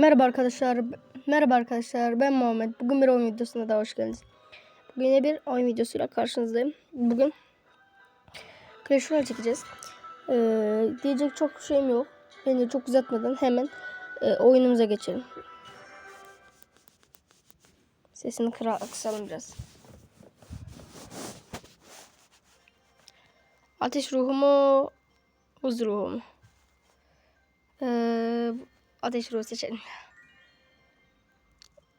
Merhaba arkadaşlar. Merhaba arkadaşlar. Ben Muhammed. Bugün bir oyun videosuna daha hoş geldiniz. Bugün yine bir oyun videosuyla karşınızdayım. Bugün Clash Royale çekeceğiz. Ee, diyecek çok şeyim yok. Beni çok uzatmadan hemen e, oyunumuza geçelim. Sesini kıra kısalım biraz. Ateş ruhu mu? Buz ruhu mu? Ee, ateş ruhu seçelim.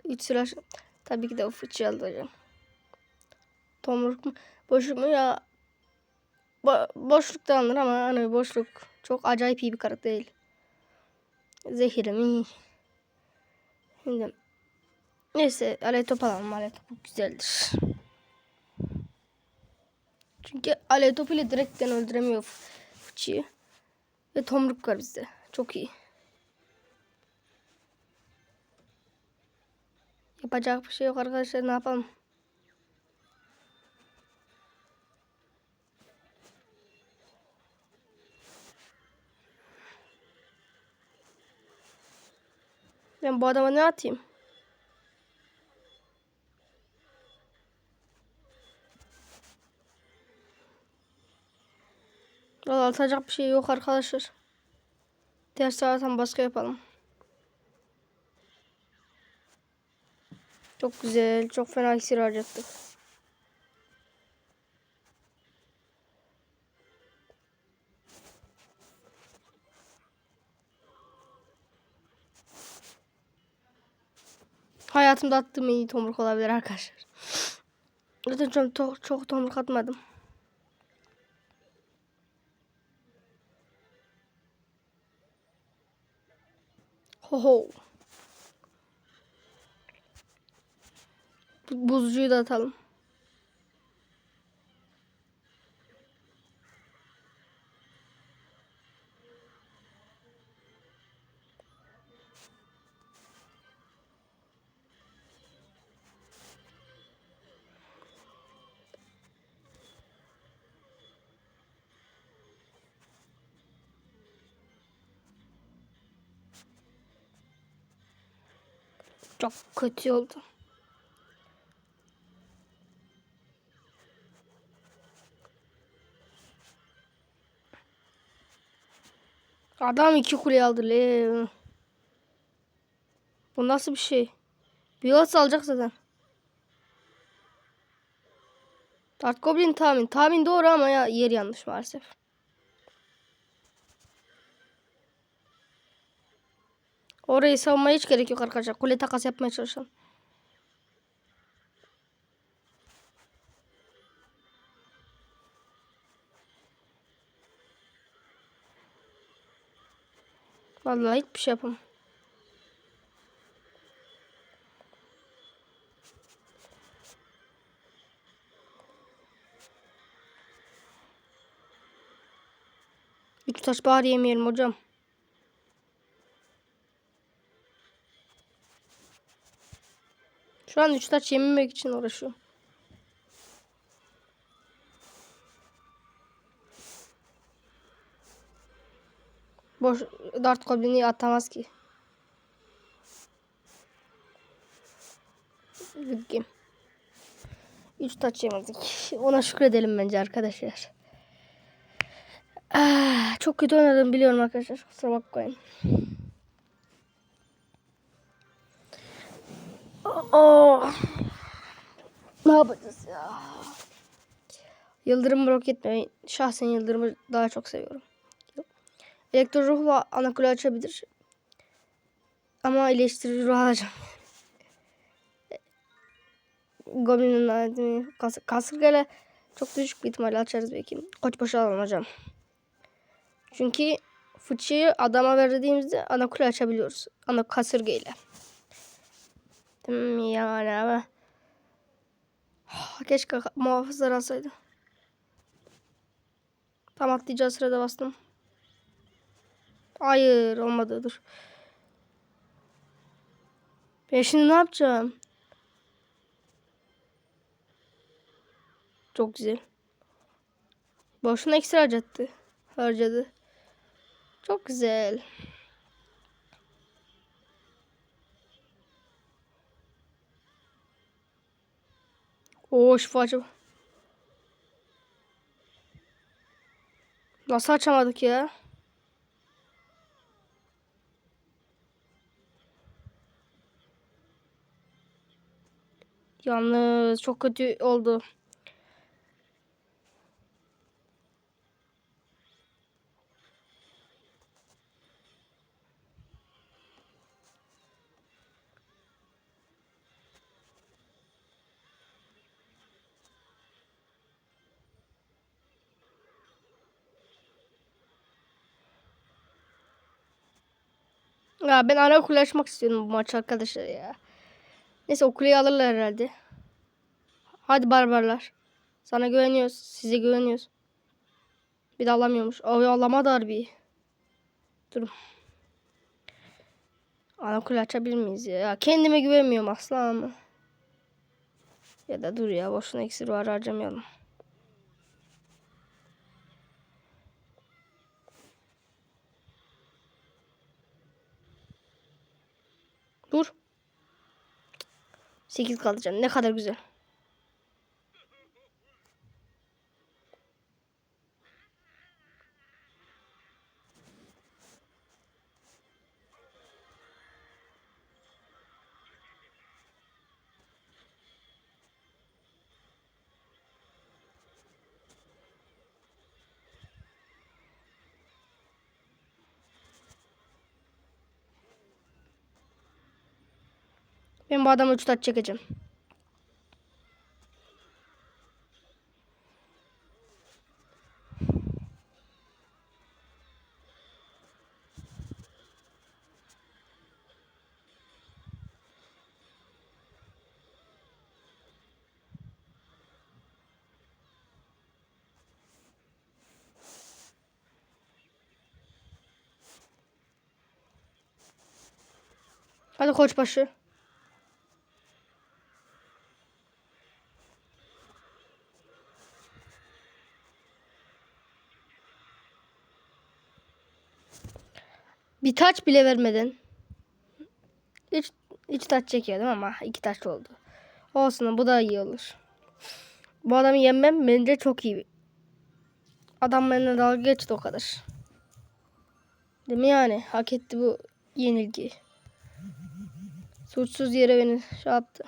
3 sıra tabii ki de o fıçıyı alacağım. Tomruk mu? Boşluk mu ya? Bo boşluk da alınır ama hani boşluk çok acayip iyi bir karakter değil. Zehirim iyi. Şimdi neyse alev top alalım. Alev topu güzeldir. Çünkü alev topu ile direkten öldüremiyor fıçıyı. Ve tomruk var bizde. Çok iyi. Yapacak bir şey yok arkadaşlar ne yapalım. Ben bu adama ne atayım? Valla atacak bir şey yok arkadaşlar. Diğer taraftan baskı yapalım. Çok güzel. Çok fena iksir harcattık. Hayatımda attığım en iyi tomruk olabilir arkadaşlar. Zaten çok, çok, çok tomruk atmadım. Ho ho. Buzcuyu da atalım. Çok kötü oldu. Adam iki kule aldı le. Bu nasıl bir şey? Bir yol alacak zaten. Dart Goblin tahmin. Tahmin doğru ama ya yer yanlış maalesef. Orayı savunmaya hiç gerek yok arkadaşlar. Kule takas yapmaya çalışalım. Vallahi hiçbir şey yapamam. Üç taş bari yemeyelim hocam. Şu an üç taş yememek için uğraşıyorum. Boş dart goblini atamaz ki. Bakayım. Üç taç yemedik. Ona şükredelim bence arkadaşlar. Ah, çok kötü oynadım biliyorum arkadaşlar. Kusura bakmayın. Oh. Ne yapacağız ya? Yıldırım roket mi? Şahsen Yıldırım'ı daha çok seviyorum. Elektro ruhla ana kule açabilir. Ama iyileştirici ruh alacağım. Goblin'in adını kas kasırgayla çok düşük bir ihtimalle açarız belki. Koç başı alalım hocam. Çünkü fıçıyı adama verdiğimizde ana kule açabiliyoruz. Ana kasırgayla. Değil mi yani ama. Keşke muhafızlar alsaydı. Tam atlayacağı sırada bastım. Hayır olmadı dur. Ben şimdi ne yapacağım? Çok güzel. Boşuna ekstra harcattı. Harcadı. Çok güzel. Oo şifacı. Nasıl açamadık ya? Yalnız çok kötü oldu. Ya ben ana kule açmak istiyorum bu maç arkadaşlar ya. Neyse o kuleyi alırlar herhalde. Hadi barbarlar. Sana güveniyoruz. Size güveniyoruz. Bir de alamıyormuş. Oy alamadı harbi. Dur. Ana kule açabilir miyiz ya? ya? Kendime güvenmiyorum asla ama. Ya da dur ya boşuna iksir var harcamayalım. Dur. 8 kalacağım. Ne kadar güzel. Ben bu adamı taç çekeceğim. Hadi koçbaşı. Bir taç bile vermeden. Üç, üç taç çekiyordum ama iki taç oldu. Olsun bu da iyi olur. Bu adamı yenmem bence çok iyi. Adam benimle dalga geçti o kadar. Değil mi yani? Hak etti bu yenilgi. Suçsuz yere beni şey yaptı.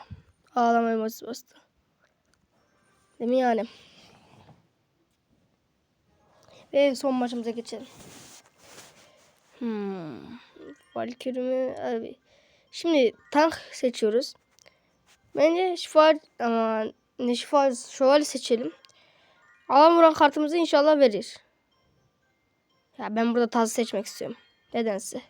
Ağlamaya bastı. Değil mi yani? Ve son maçımıza geçelim. Hmm. Valkyrie? Abi. Şimdi tank seçiyoruz. Bence şifa ama ne şifa şövalye seçelim. Alan vuran kartımızı inşallah verir. Ya ben burada tazı seçmek istiyorum. Nedense.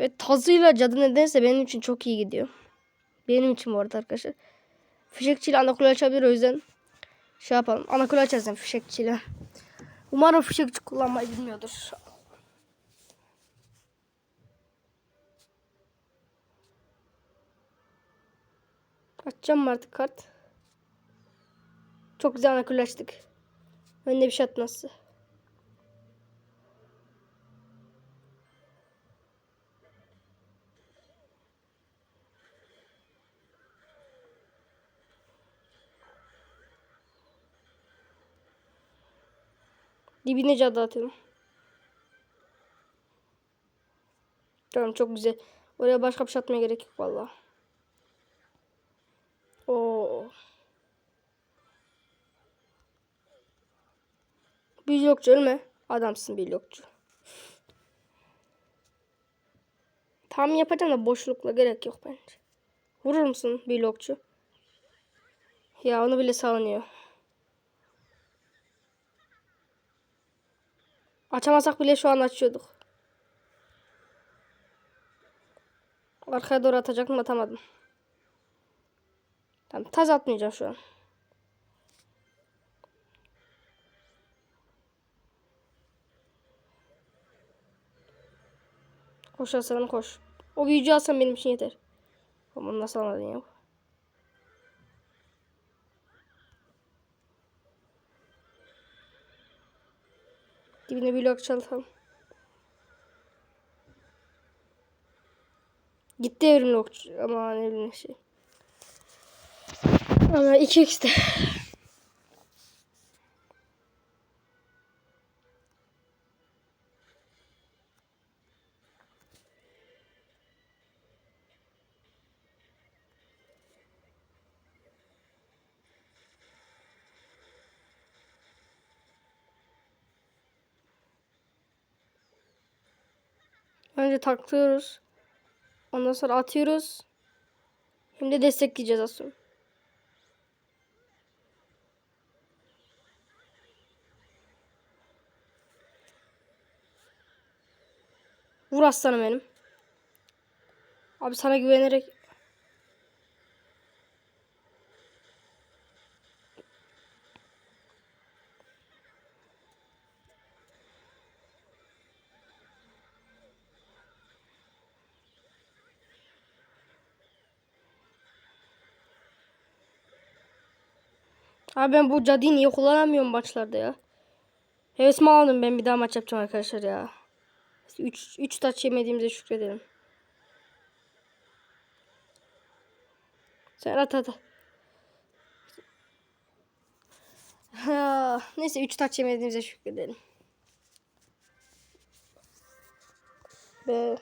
Ve tazıyla cadı nedense benim için çok iyi gidiyor. Benim için bu arada arkadaşlar. Fişekçiyle anakule açabilir o yüzden şey yapalım. Anakule açacağım fişekçiyle. Umarım fişekçi kullanmayı bilmiyordur. Açacağım artık kart? Çok güzel anakule açtık. Önde bir şey atması. Dibine cadı atıyorum. Tamam çok güzel. Oraya başka bir şey atmaya gerek yok valla. Oo. Bir yokçu ölme. Adamsın bir yokçu. Tam yapacağım da boşlukla gerek yok bence. Vurur musun bir yokçu? Ya onu bile savunuyor. Açamasak bile şu an açıyorduk. Arkaya doğru atacaktım atamadım. Tamam taz atmayacağım şu an. Koş aslanım koş. O büyücü alsam benim için yeter. Ama nasıl anladın ya? Dibine blok çalalım. Gitti evrimli okçu. Aman evrimli şey. Ama 2x'te. Önce taklıyoruz. Ondan sonra atıyoruz. Hem de destekleyeceğiz sonra. Vur aslanım benim. Abi sana güvenerek Abi ben bu cadıyı niye kullanamıyorum maçlarda ya? Hevesimi aldım ben bir daha maç yapacağım arkadaşlar ya. 3 3 taç yemediğimize şükredelim. Sen at at. Neyse 3 taç yemediğimize şükredelim. Ve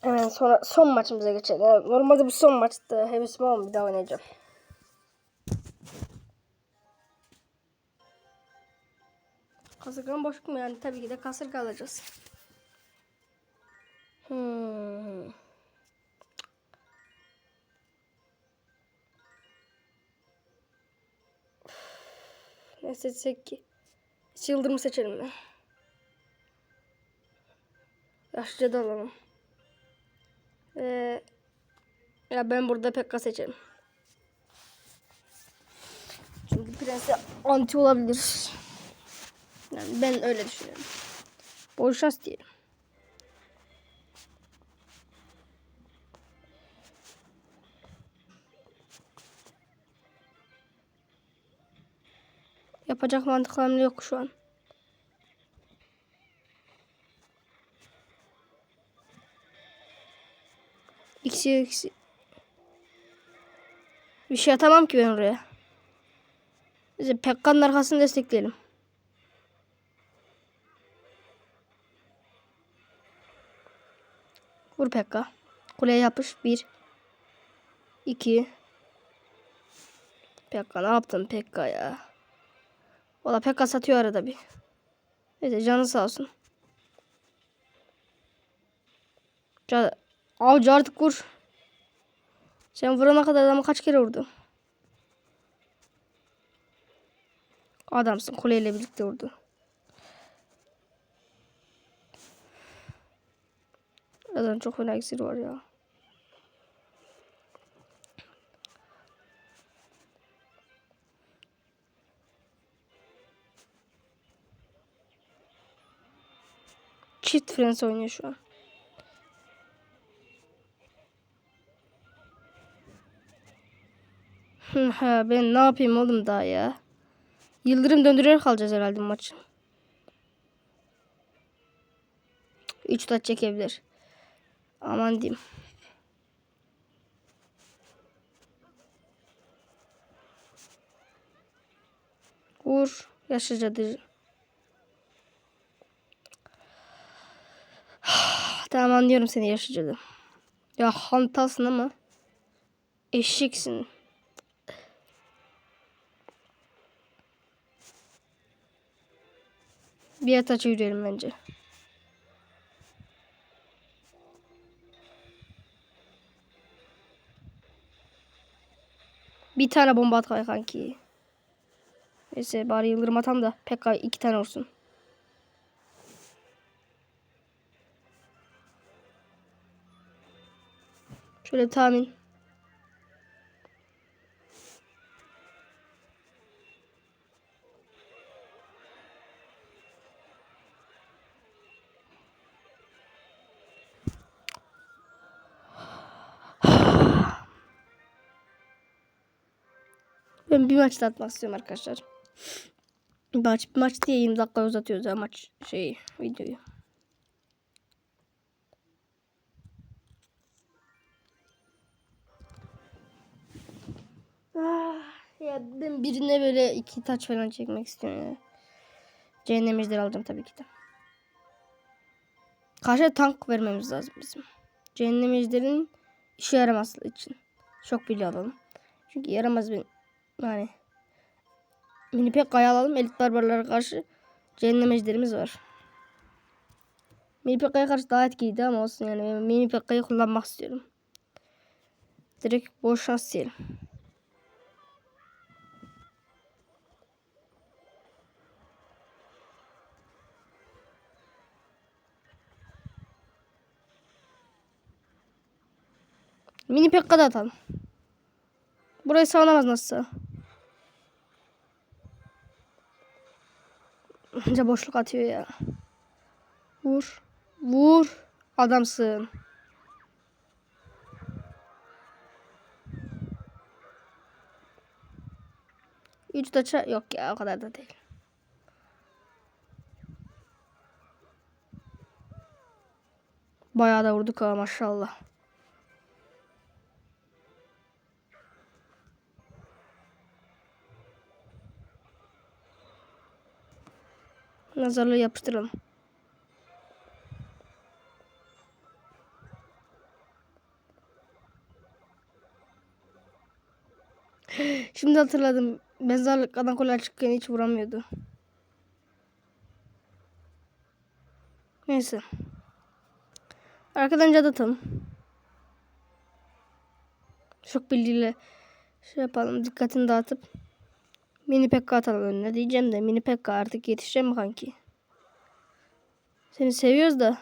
hemen sonra son maçımıza geçelim. Normalde bu son maçta hevesim olmadı bir daha oynayacağım. Kasırgan boşluk mu yani? Tabii ki de kasırga alacağız. Hmm. Ne seçsek ki? Yıldırım seçelim mi? Yaşlıca da alalım. Ee, ya ben burada Pekka seçerim. Çünkü prense anti olabilir. Yani ben öyle düşünüyorum. Bol şans diyelim. Yapacak mantıklı yok şu an. İkisi ikisi. Bir şey atamam ki ben oraya. Neyse Pekka'nın arkasını destekleyelim. Vur Pekka. Kuleye yapış. Bir. iki. Pekka ne yaptın Pekka ya? Valla Pekka satıyor arada bir. Neyse canı sağ olsun. Avcı artık vur. Sen vurana kadar adamı kaç kere vurdu? Adamsın kuleyle birlikte vurdu. Zaten çok fena iksir ya. Çift Friends oynuyor şu an. Ha, ben ne yapayım oğlum daha ya. Yıldırım döndürerek kalacağız herhalde maçı. 3 taç çekebilir. Aman diyeyim. Vur. Yaşlıcadır. tamam anlıyorum seni yaşlıcadı. Ya hantalsın ama. Eşeksin. Bir ataça yürüyelim bence. Bir tane bomba at kanki. Neyse bari yıldırım atam da Pekka iki tane olsun. Şöyle tahmin. Ben bir maç daha atmak istiyorum arkadaşlar. Maç, maç diye 20 dakika uzatıyoruz ya maç şeyi videoyu. Ah, ya ben birine böyle iki taç falan çekmek istiyorum ya. Cehennem ejderi alacağım tabii ki de. Karşıya tank vermemiz lazım bizim. Cehennem ejderin işe yaramaz için. Şok bile alalım. Çünkü yaramaz benim yani mini Pekka'yı alalım. Elit barbarlara karşı cehennem ejderimiz var. Mini Pekka'ya karşı daha etkiliydi ama olsun yani. Ben mini Pekka'yı kullanmak istiyorum. Direkt boş şans diyelim. Mini Pekka da atalım. Burayı savunamaz nasılsa. Anca boşluk atıyor ya. Vur. Vur. Adamsın. Üç taça yok ya o kadar da değil. Bayağı da vurduk ha maşallah. Nazarlığı yapıştıralım. Şimdi hatırladım. Mezarlık adam kolay çıkken hiç vuramıyordu. Neyse. Arkadan cadı atalım. Çok bilgiyle şey yapalım. Dikkatini dağıtıp mini pekka atalım önüne diyeceğim de mini pekka artık yetişeceğim mi kanki? Seni seviyoruz da.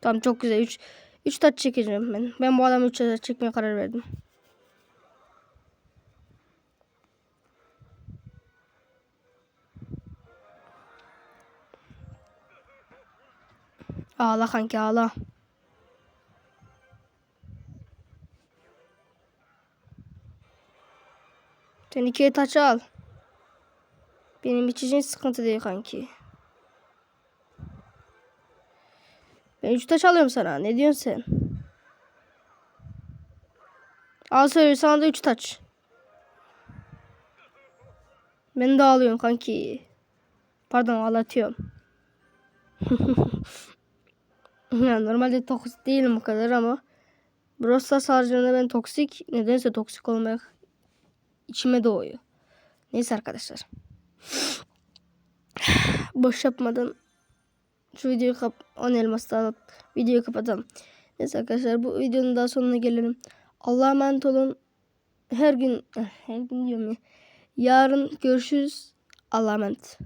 Tamam çok güzel. 3 3 taç çekeceğim ben. Ben bu adamı 3 taç çekmeye karar verdim. Ağla kanki ağla. Sen ikiye taç al. Benim için sıkıntı değil kanki. Ben üç taş alıyorum sana. Ne diyorsun sen? Al söyle sana da üç taç. Ben de alıyorum kanki. Pardon ağlatıyorum. yani normalde toksik değilim bu kadar ama Brawl Stars haricinde ben toksik nedense toksik olmak içime doğuyor. Neyse arkadaşlar. Boş yapmadan şu videoyu kap 10 elmas alıp videoyu kapatalım. Neyse arkadaşlar bu videonun daha sonuna gelelim. Allah'a emanet olun. Her gün her gün diyorum ya. Yarın görüşürüz. Allah'a emanet.